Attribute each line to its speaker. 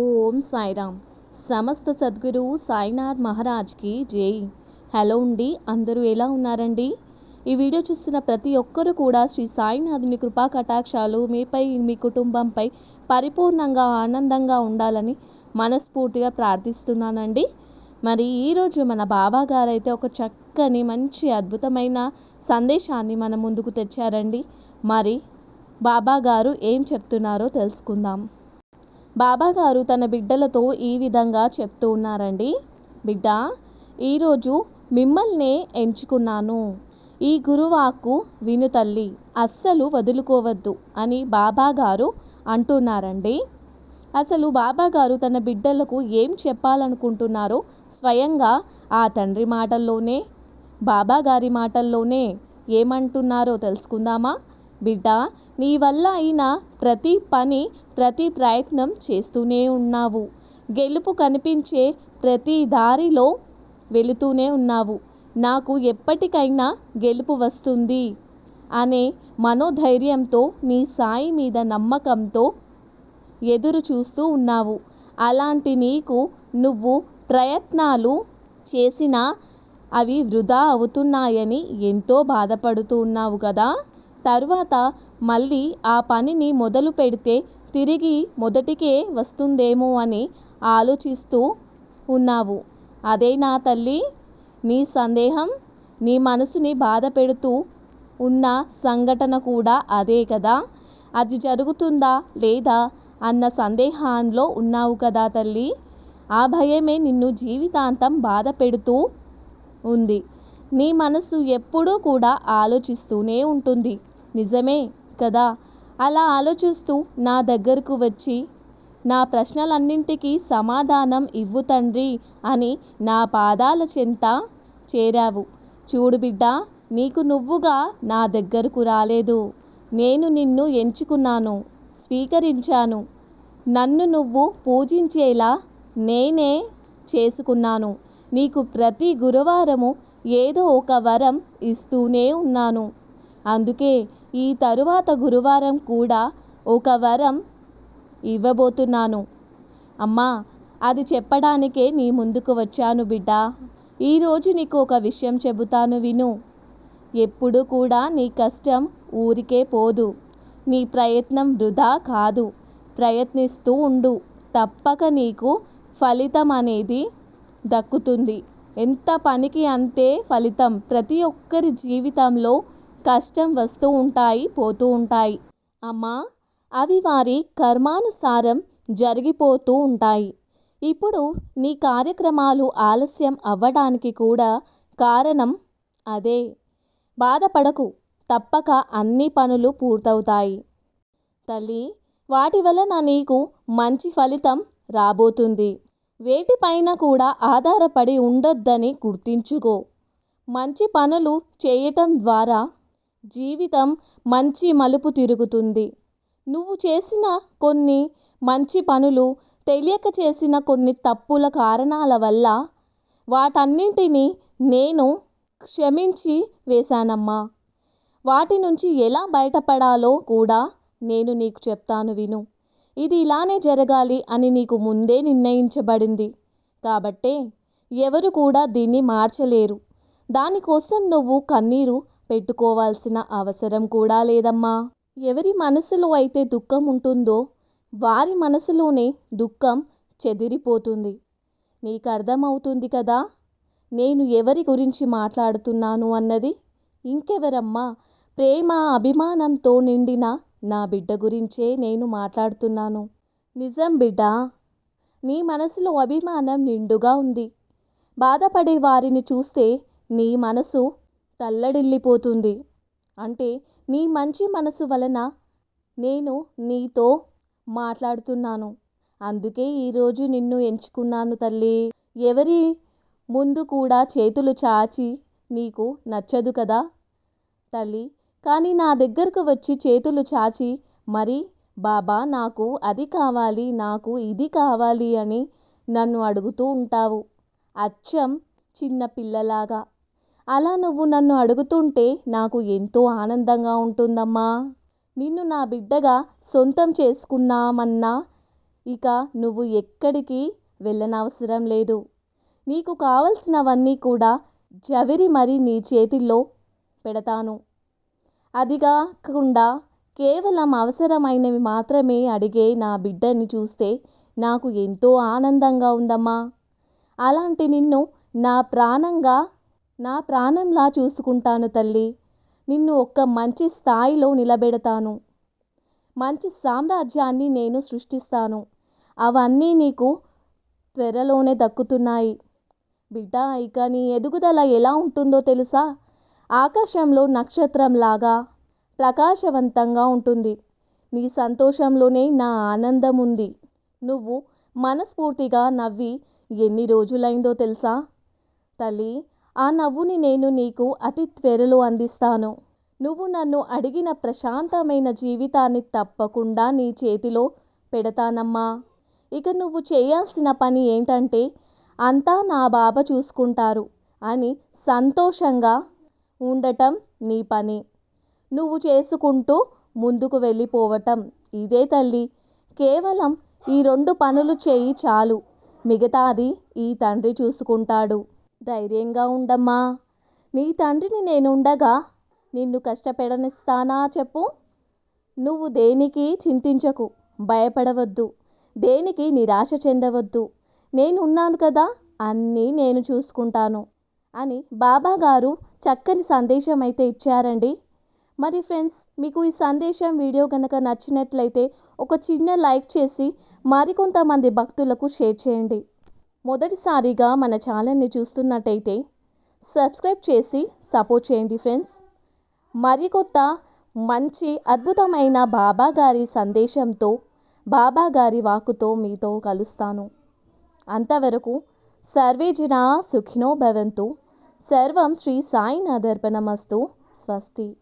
Speaker 1: ఓం సాయిరామ్. సమస్త సద్గురు సాయినాథ్ మహారాజ్కి జై. హలో అండి అందరూ ఎలా ఉన్నారండి? ఈ వీడియో చూస్తున్న ప్రతి ఒక్కరూ కూడా శ్రీ సాయినాథుని కృపా కటాక్షాలు మీపై మీ కుటుంబంపై పరిపూర్ణంగా ఆనందంగా ఉండాలని మనస్ఫూర్తిగా ప్రార్థిస్తున్నానండి. మరి ఈరోజు మన బాబా గారు అయితే ఒక చక్కని మంచి అద్భుతమైన సందేశాన్ని మన ముందుకు తెచ్చారండి. మరి బాబా గారు ఏం చెప్తున్నారో తెలుసుకుందాం. బాబా గారు తన బిడ్డలతో ఈ విధంగా చెప్తూ ఉన్నారండి. బిడ్డ ఈరోజు మిమ్మల్నే ఎంచుకున్నాను. ఈ గురువాకు విను తల్లి అస్సలు వదులుకోవద్దు అని బాబా గారు అంటున్నారండి. అసలు బాబా గారు తన బిడ్డలకు ఏం చెప్పాలనుకుంటున్నారో స్వయంగా ఆ తండ్రి మాటల్లోనే బాబా గారి మాటల్లోనే ఏమంటున్నారో తెలుసుకుందామా? బిడ్డ నీ వల్ల అయిన ప్రతి పని ప్రతి ప్రయత్నం చేస్తూనే ఉన్నావు. గెలుపు కనిపించే ప్రతి దారిలో వెళుతూనే ఉన్నావు. నాకు ఎప్పటికైనా గెలుపు వస్తుంది అనే మనోధైర్యంతో నీ సాయి మీద నమ్మకంతో ఎదురు చూస్తూ ఉన్నావు. అలాంటి నీకు నువ్వు ప్రయత్నాలు చేసినా అవి వృధా అవుతున్నాయని ఎంతో బాధపడుతూ ఉన్నావు కదా. తరువాత మళ్ళీ ఆ పనిని మొదలు పెడితే తిరిగి మొదటికే వస్తుందేమో అని ఆలోచిస్తూ ఉన్నావు. అదే నా తల్లి నీ సందేహం నీ మనసుని బాధ పెడుతూ ఉన్న సంఘటన కూడా అదే కదా? అది జరుగుతుందా లేదా అన్న సందేహంలో ఉన్నావు కదా తల్లి? ఆ భయమే నిన్ను జీవితాంతం బాధ పెడుతూ ఉంది. నీ మనసు ఎప్పుడూ కూడా ఆలోచిస్తూనే ఉంటుంది. నిజమే కదా? అలా ఆలోచిస్తూ నా దగ్గరకు వచ్చి నా ప్రశ్నలన్నింటికీ సమాధానం ఇవ్వు తండ్రి అని నా పాదాల చెంత చేరావు. చూడు బిడ్డ నీకు నువ్వుగా నా దగ్గరకు రాలేదు. నేను నిన్ను ఎంచుకున్నాను స్వీకరించాను. నన్ను నువ్వు పూజించేలా నేనే చేసుకున్నాను. నీకు ప్రతి గురువారము ఏదో ఒక వరం ఇస్తూనే ఉన్నాను. అందుకే ఈ తరువాత గురువారం కూడా ఒక వరం ఇవ్వబోతున్నాను. అమ్మా అది చెప్పడానికే నీ ముందుకు వచ్చాను బిడ్డ. ఈరోజు నీకు ఒక విషయం చెబుతాను విను. ఎప్పుడు కూడా నీ కష్టం ఊరికే పోదు. నీ ప్రయత్నం వృధా కాదు. ప్రయత్నిస్తూ ఉండు. తప్పక నీకు ఫలితం అనేది దక్కుతుంది. ఎంత పనికి అంతే ఫలితం. ప్రతి ఒక్కరి జీవితంలో కష్టం వస్తూ ఉంటాయి పోతూ ఉంటాయి. అమ్మా అవి వారి కర్మానుసారం జరిగిపోతూ ఉంటాయి. ఇప్పుడు నీ కార్యక్రమాలు ఆలస్యం అవ్వడానికి కూడా కారణం అదే. బాధపడకు తప్పక అన్ని పనులు పూర్తవుతాయి. తల్లి వాటి వలన నీకు మంచి ఫలితం రాబోతుంది. వేటిపైన కూడా ఆధారపడి ఉండొద్దని గుర్తించుకో. మంచి పనులు చేయటం ద్వారా జీవితం మంచి మలుపు తిరుగుతుంది. నువ్వు చేసిన కొన్ని మంచి పనులు తెలియక చేసిన కొన్ని తప్పుల కారణాల వల్ల వాటన్నింటినీ నేను క్షమించి వేశానమ్మా. వాటి నుంచి ఎలా బయటపడాలో కూడా నేను నీకు చెప్తాను విను. ఇది ఇలానే జరగాలి అని నీకు ముందే నిర్ణయించబడింది. కాబట్టే ఎవరు కూడా దీన్ని మార్చలేరు. దానికోసం నువ్వు కన్నీరు పెట్టుకోవాల్సిన అవసరం కూడా లేదమ్మా. ఎవరి మనసులో అయితే దుఃఖం ఉంటుందో వారి మనసులోనే దుఃఖం చెదిరిపోతుంది. నీకు అర్థమవుతుంది కదా? నేను ఎవరి గురించి మాట్లాడుతున్నాను అన్నది? ఇంకెవరమ్మా? ప్రేమ అభిమానంతో నిండిన నా బిడ్డ గురించే నేను మాట్లాడుతున్నాను. నిజం బిడ్డ? నీ మనసులో అభిమానం నిండుగా ఉంది. బాధపడే వారిని చూస్తే నీ మనసు తల్లడిల్లిపోతుంది. అంటే నీ మంచి మనసు వలన నేను నీతో మాట్లాడుతున్నాను. అందుకే ఈరోజు నిన్ను ఎంచుకున్నాను తల్లి. ఎవరి ముందు కూడా చేతులు చాచి నీకు నచ్చదు కదా తల్లి. కానీ నా దగ్గరకు వచ్చి చేతులు చాచి మరి బాబా నాకు అది కావాలి నాకు ఇది కావాలి అని నన్ను అడుగుతూ ఉంటావు. అచ్చం చిన్న పిల్లలాగా. అలా నువ్వు నన్ను అడుగుతుంటే నాకు ఎంతో ఆనందంగా ఉంటుందమ్మా. నిన్ను నా బిడ్డగా సొంతం చేసుకున్నామన్నా ఇక నువ్వు ఎక్కడికి వెళ్ళనవసరం లేదు. నీకు కావలసినవన్నీ కూడా జవిరి మరి నీ చేతిలో పెడతాను. అది కాకుండా కేవలం అవసరమైనవి మాత్రమే అడిగే నా బిడ్డని చూస్తే నాకు ఎంతో ఆనందంగా ఉందమ్మా. అలాంటి నిన్ను నా ప్రాణంగా నా ప్రాణంలా చూసుకుంటాను తల్లి. నిన్ను ఒక్క మంచి స్థాయిలో నిలబెడతాను. మంచి సామ్రాజ్యాన్ని నేను సృష్టిస్తాను. అవన్నీ నీకు త్వరలోనే దక్కుతున్నాయి. బిడ్డ ఇక నీ ఎదుగుదల ఎలా ఉంటుందో తెలుసా? ఆకాశంలో నక్షత్రంలాగా ప్రకాశవంతంగా ఉంటుంది. నీ సంతోషంలోనే నా ఆనందం ఉంది నువ్వు మనస్ఫూర్తిగా నవ్వి ఎన్ని రోజులైందో తెలుసా? తల్లి ఆ నవ్వుని నేను నీకు అతి త్వరలో అందిస్తాను. నువ్వు నన్ను అడిగిన ప్రశాంతమైన జీవితాన్ని తప్పకుండా నీ చేతిలో పెడతానమ్మా. ఇక నువ్వు చేయాల్సిన పని ఏంటంటే అంతా నా బాబా చూసుకుంటారు అని సంతోషంగా ఉండటం నీ పని. నువ్వు చేసుకుంటూ ముందుకు వెళ్ళిపోవటం ఇదే తల్లి. కేవలం ఈ రెండు పనులు చేయి చాలు. మిగతాది ఈ తండ్రి చూసుకుంటాడు. ధైర్యంగా ఉండమ్మా. నీ తండ్రిని నేనుండగా నిన్ను కష్టపెడనిస్తానా చెప్పు? నువ్వు దేనికి చింతించకు భయపడవద్దు. దేనికి నిరాశ చెందవద్దు. నేనున్నాను కదా అన్నీ నేను చూసుకుంటాను అని బాబాగారు చక్కని సందేశం అయితే ఇచ్చారండి. మరి ఫ్రెండ్స్ మీకు ఈ సందేశం వీడియో కనుక నచ్చినట్లయితే ఒక చిన్న లైక్ చేసి మరికొంతమంది భక్తులకు షేర్ చేయండి. మొదటిసారిగా మన ఛానల్ని చూస్తున్నట్టయితే సబ్స్క్రైబ్ చేసి సపోర్ట్ చేయండి ఫ్రెండ్స్. మరికొత్త మంచి అద్భుతమైన బాబా గారి సందేశంతో బాబా గారి వాక్కుతో మీతో కలుస్తాను. అంతవరకు సర్వే జనా సుఖినో భవంతు. సర్వం శ్రీ సాయినాథర్పణమస్తు. స్వస్తి.